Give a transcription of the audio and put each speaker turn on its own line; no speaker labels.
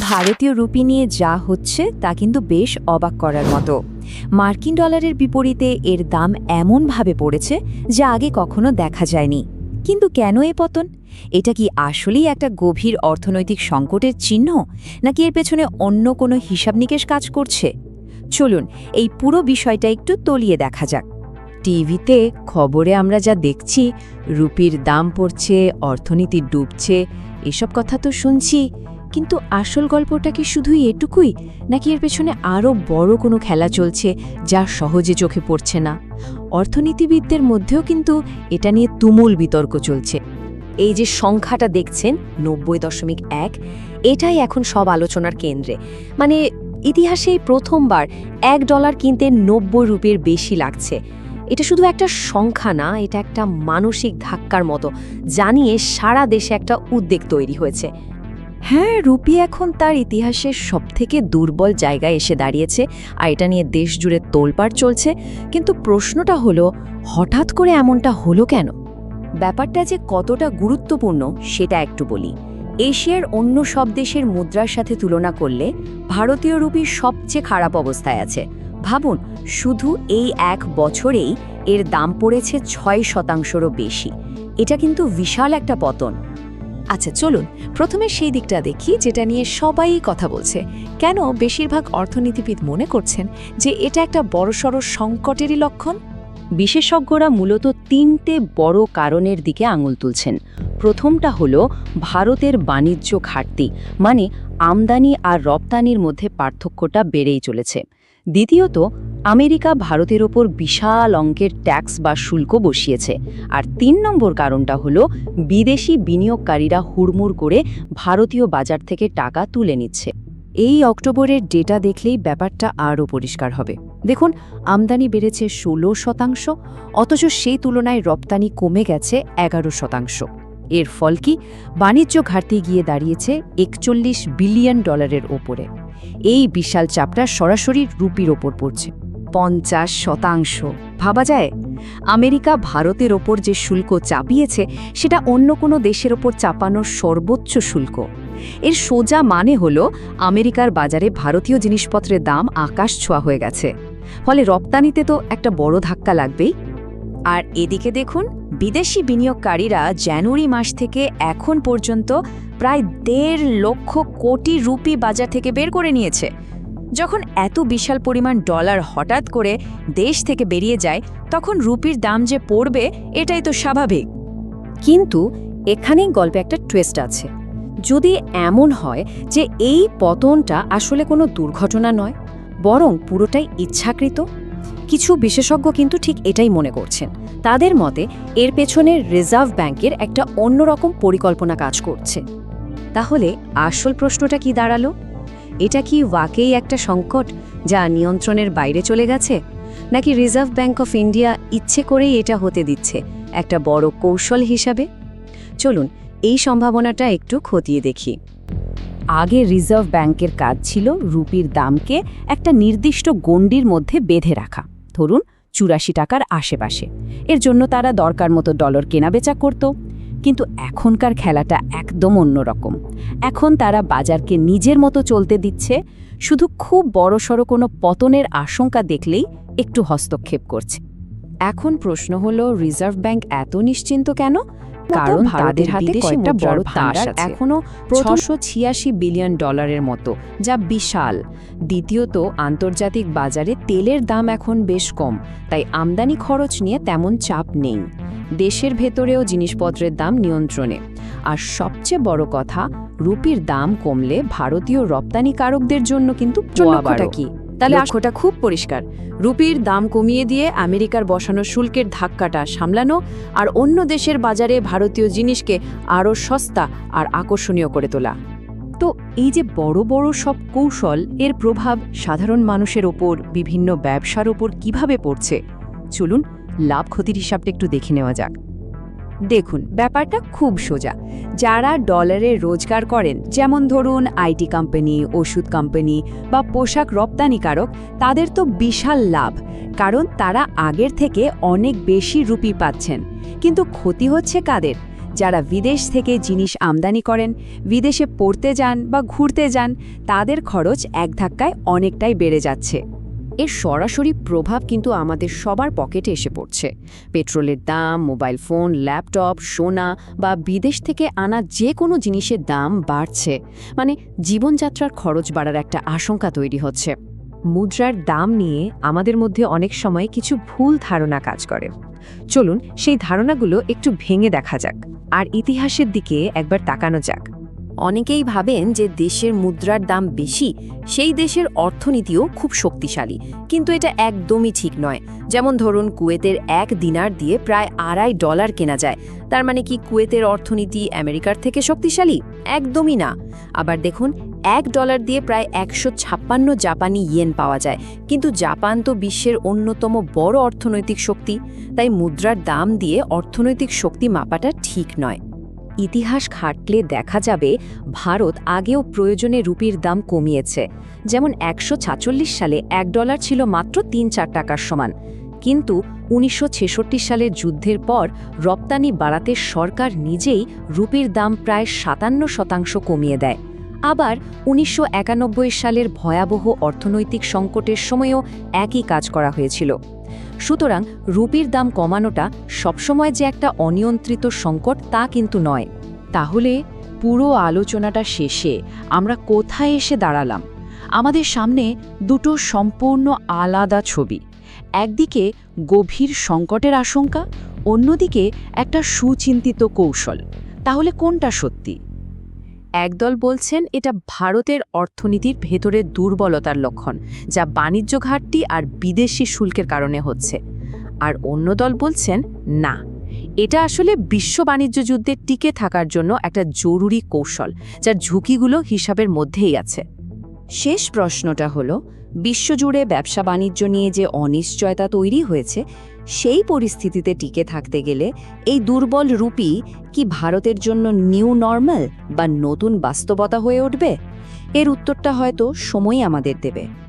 ভারতীয় রুপি নিয়ে যা হচ্ছে তা কিন্তু বেশ অবাক করার মতো। মার্কিন ডলারের বিপরীতে এর দাম এমনভাবে পড়েছে যা আগে কখনো দেখা যায়নি। কিন্তু কেন এ পতন? এটা কি আসলেই একটা গভীর অর্থনৈতিক সংকটের চিহ্ন? নাকি এর পেছনে অন্য কোনো হিসাব নিকেশ কাজ করছে? চলুন, এই পুরো বিষয়টা একটু তলিয়ে দেখা যাক। টিভিতে খবরে আমরা যা দেখছি, রুপির দাম পড়ছে, অর্থনীতি ডুবছে, এসব কথা তো শুনছি। কিন্তু আসল গল্পটা কি শুধুই এটুকুই, নাকি এর পেছনে আরও বড় কোনো খেলা চলছে যা সহজে চোখে পড়ছে না? অর্থনীতিবিদদের মধ্যেও কিন্তু এটা নিয়ে তুমুল বিতর্ক চলছে। এই যে সংখ্যাটা দেখছেন, নব্বই দশমিক এক, এটাই এখন সব আলোচনার কেন্দ্রে। মানে ইতিহাসে প্রথমবার এক ডলার কিনতে নব্বই রুপির বেশি লাগছে। এটা শুধু একটা সংখ্যা না, এটা একটা মানসিক ধাক্কার মতো জানিয়ে সারা দেশে একটা উদ্বেগ তৈরি হয়েছে। হ্যাঁ রুপি এখন তার ইতিহাসের সবথেকে দুর্বল জায়গায় এসে দাঁড়িয়েছে আর এটা নিয়ে দেশ জুড়ে তোলপাড় চলছে। কিন্তু প্রশ্নটা হলো, হঠাৎ করে এমনটা হলো কেন? ব্যাপারটা যে কতটা গুরুত্বপূর্ণ, সেটা একটু বলি। এশিয়ার অন্য সব দেশের মুদ্রার সাথে তুলনা করলে, ভারতীয় রুপি সবচেয়ে খারাপ অবস্থায় আছে। ভাবুন, শুধু এই এক বছরেই এর দাম পড়েছে ছয় শতাংশেরও বেশি। এটা কিন্তু বিশাল একটা পতন।
আচ্ছা চলুন, প্রথমে সেই দিকটা দেখি যেটা নিয়ে সবাই কথা বলছে। কেন বেশিরভাগ অর্থনীতিবিদ মনে করছেন যে এটা একটা বড়সড় সংকটেরই লক্ষণ?
বিশেষজ্ঞরা মূলত তিনটে বড় কারণের দিকে আঙুল তুলছেন। প্রথমটা হলো ভারতের বাণিজ্য ঘাটতি মানে আমদানি আর রপ্তানির মধ্যে পার্থক্যটা বেড়েই চলেছে। দ্বিতীয়ত, আমেরিকা ভারতের ওপর বিশাল অঙ্কের ট্যাক্স বা শুল্ক বসিয়েছে। আর তিন নম্বর কারণটা হলো, বিদেশি বিনিয়োগকারীরা হুড়মুড় করে ভারতীয় বাজার থেকে টাকা তুলে নিচ্ছে। এই অক্টোবরের ডেটা দেখলেই ব্যাপারটা আরও পরিষ্কার হবে। দেখুন, আমদানি বেড়েছে ষোলো শতাংশ, অথচ সেই তুলনায় রপ্তানি কমে গেছে এগারো শতাংশ। এর ফল কি? বাণিজ্য ঘাটতি গিয়ে দাঁড়িয়েছে একচল্লিশ বিলিয়ন ডলারের ওপরে। এই বিশাল চাপটা সরাসরি রুপির ওপর পড়ছে। পঞ্চাশ শতাংশ। ভাবা যায়, আমেরিকা ভারতের ওপর যে শুল্ক চাপিয়েছে, সেটা অন্য কোনো দেশের ওপর চাপানোর সর্বোচ্চ শুল্ক। এর সোজা মানে হল, আমেরিকার বাজারে ভারতীয় জিনিসপত্রের দাম আকাশ ছোঁয়া হয়ে গেছে। ফলে রপ্তানিতে তো একটা বড় ধাক্কা লাগবেই। আর এদিকে দেখুন, বিদেশি বিনিয়োগকারীরা জানুয়ারি মাস থেকে এখন পর্যন্ত প্রায় দেড় লক্ষ কোটি রুপি বাজার থেকে বের করে নিয়েছে। যখন এত বিশাল পরিমাণ ডলার হঠাৎ করে দেশ থেকে বেরিয়ে যায়, তখন রুপির দাম যে পড়বে, এটাই তো স্বাভাবিক। কিন্তু এখানেই গল্পে একটা টুয়েস্ট আছে। যদি এমন হয় যে এই পতনটা আসলে কোনো দুর্ঘটনা নয়, বরং পুরোটাই ইচ্ছাকৃত, কিছু বিশেষজ্ঞ কিন্তু ঠিক এটাই মনে করছেন। তাদের মতে, এর পেছনে রিজার্ভ ব্যাংকের একটা অন্যরকম পরিকল্পনা কাজ করছে। তাহলে আসল প্রশ্নটা কি দাঁড়াল? এটা কি ওয়াকেই একটা সংকট যা নিয়ন্ত্রণের বাইরে চলে গেছে? নাকি রিজার্ভ ব্যাংক অফ ইন্ডিয়া ইচ্ছে করেই এটা হতে দিচ্ছে, একটা বড় কৌশল হিসাবে? চলুন, এই সম্ভাবনাটা একটু খতিয়ে দেখি। আগে রিজার্ভ ব্যাংকের কাজ ছিল রুপির দামকে একটা নির্দিষ্ট গণ্ডির মধ্যে বেঁধে রাখা। ধরুন চুরাশি টাকার আশেপাশে। এর জন্য তারা দরকার মতো ডলার কেনাবেচা করত। কিন্তু এখনকার খেলাটা একদম অন্যরকম। এখন তারা বাজারকে নিজের মতো চলতে দিচ্ছে। শুধু খুব বড়সড় কোনো পতনের আশঙ্কা দেখলেই একটু হস্তক্ষেপ করছে। এখন প্রশ্ন হলো, রিজার্ভ ব্যাংক এত নিশ্চিন্ত কেন? কারণ তাদের হাতে কয়েকটা বড় তাস এখনও ছশো ছিয়াশি বিলিয়ন ডলারের মতো যা বিশাল। দ্বিতীয়ত আন্তর্জাতিক বাজারে তেলের দাম এখন বেশ কম তাই আমদানি খরচ নিয়ে তেমন চাপ নেই। দেশের ভেতরেও জিনিসপত্রের দাম নিয়ন্ত্রণে। আর সবচেয়ে বড় কথা রুপির দাম কমলে ভারতীয় রপ্তানিকারকদের জন্য কিন্তু কি?
তাহলে লক্ষ্যটা খুব পরিষ্কার। রুপির দাম কমিয়ে দিয়ে আমেরিকার বসানো শুল্কের ধাক্কাটা সামলানো আর অন্য দেশের বাজারে ভারতীয় জিনিসকে আরও সস্তা আর আকর্ষণীয় করে তোলা।
তো এই যে বড় বড় সব কৌশল, এর প্রভাব সাধারণ মানুষের ওপর, বিভিন্ন ব্যবসার ওপর কীভাবে পড়ছে? চলুন লাভ ক্ষতির হিসাবটা একটু দেখে নেওয়া যাক। দেখুন, ব্যাপারটা খুব সোজা। যারা ডলারে রোজগার করেন, যেমন ধরুন আইটি কোম্পানি, ওষুধ কোম্পানি বা পোশাক রপ্তানিকারক, তাদের তো বিশাল লাভ, কারণ তারা আগের থেকে অনেক বেশি রুপি পাচ্ছেন। কিন্তু ক্ষতি হচ্ছে কাদের? যারা বিদেশ থেকে জিনিস আমদানি করেন, বিদেশে পড়তে যান বা ঘুরতে যান, তাদের খরচ এক ধাক্কায় অনেকটাই বেড়ে যাচ্ছে। এর সরাসরি প্রভাব কিন্তু আমাদের সবার পকেটে এসে পড়ছে। পেট্রোলের দাম, মোবাইল ফোন, ল্যাপটপ, সোনা বা বিদেশ থেকে আনা যে কোনো জিনিসের দাম বাড়ছে। মানে জীবনযাত্রার খরচ বাড়ার একটা আশঙ্কা তৈরি হচ্ছে।
মুদ্রার দাম নিয়ে আমাদের মধ্যে অনেক সময় কিছু ভুল ধারণা কাজ করে। চলুন সেই ধারণাগুলো একটু ভেঙে দেখা যাক। আর ইতিহাসের দিকে একবার তাকানো যাক।
অনেকেই ভাবেন যে দেশের মুদ্রার দাম বেশি, সেই দেশের অর্থনীতিও খুব শক্তিশালী। কিন্তু এটা একদমই ঠিক নয়। যেমন ধরুন কুয়েতের এক দিনার দিয়ে প্রায় আড়াই ডলার কেনা যায়। তার মানে কি কুয়েতের অর্থনীতি আমেরিকার থেকে শক্তিশালী? একদমই না। আবার দেখুন, এক ডলার দিয়ে প্রায় একশো ছাপ্পান্ন জাপানি ইয়েন পাওয়া যায়। কিন্তু জাপান তো বিশ্বের অন্যতম বড় অর্থনৈতিক শক্তি। তাই মুদ্রার দাম দিয়ে অর্থনৈতিক শক্তি মাপাটা ঠিক নয়।
ইতিহাস ঘাটলে দেখা যাবে ভারত আগেও প্রয়োজনে রুপির দাম কমিয়েছে। যেমন একশো সালে এক ডলার ছিল মাত্র তিন চার টাকার সমান। কিন্তু উনিশশো ছেষট্টি সালের যুদ্ধের পর রপ্তানি বাড়াতে সরকার নিজেই রুপির দাম প্রায় সাতান্ন শতাংশ কমিয়ে দেয়। আবার উনিশশো একানব্বই সালের ভয়াবহ অর্থনৈতিক সংকটের সময়ও একই কাজ করা হয়েছিল। সুতরাং রুপির দাম কমানোটা সবসময় যে একটা অনিয়ন্ত্রিত সংকট তা কিন্তু নয়। তাহলে পুরো আলোচনাটা শেষে আমরা কোথায় এসে দাঁড়ালাম? আমাদের সামনে দুটো সম্পূর্ণ আলাদা ছবি। একদিকে গভীর সংকটের আশঙ্কা, অন্যদিকে একটা সুচিন্তিত কৌশল। তাহলে কোনটা সত্যি?
একদল বলছেন এটা ভারতের অর্থনীতির ভেতরে দুর্বলতার লক্ষণ, যা বাণিজ্য ঘাটতি আর বিদেশি শুল্কের কারণে হচ্ছে। আর অন্য দল বলছেন, না, এটা আসলে বিশ্ব বাণিজ্য যুদ্ধে টিকে থাকার জন্য একটা জরুরি কৌশল, যার ঝুঁকিগুলো হিসাবের মধ্যেই আছে। শেষ প্রশ্নটা হলো বিশ্বজুড়ে ব্যবসা বাণিজ্য নিয়ে যে অনিশ্চয়তা তৈরি হয়েছে, সেই পরিস্থিতিতে টিকে থাকতে গেলে এই দুর্বল রূপী কি ভারতের জন্য নিউ নর্মাল বা নতুন বাস্তবতা হয়ে উঠবে? এর উত্তরটা হয়তো সময় আমাদের দেবে।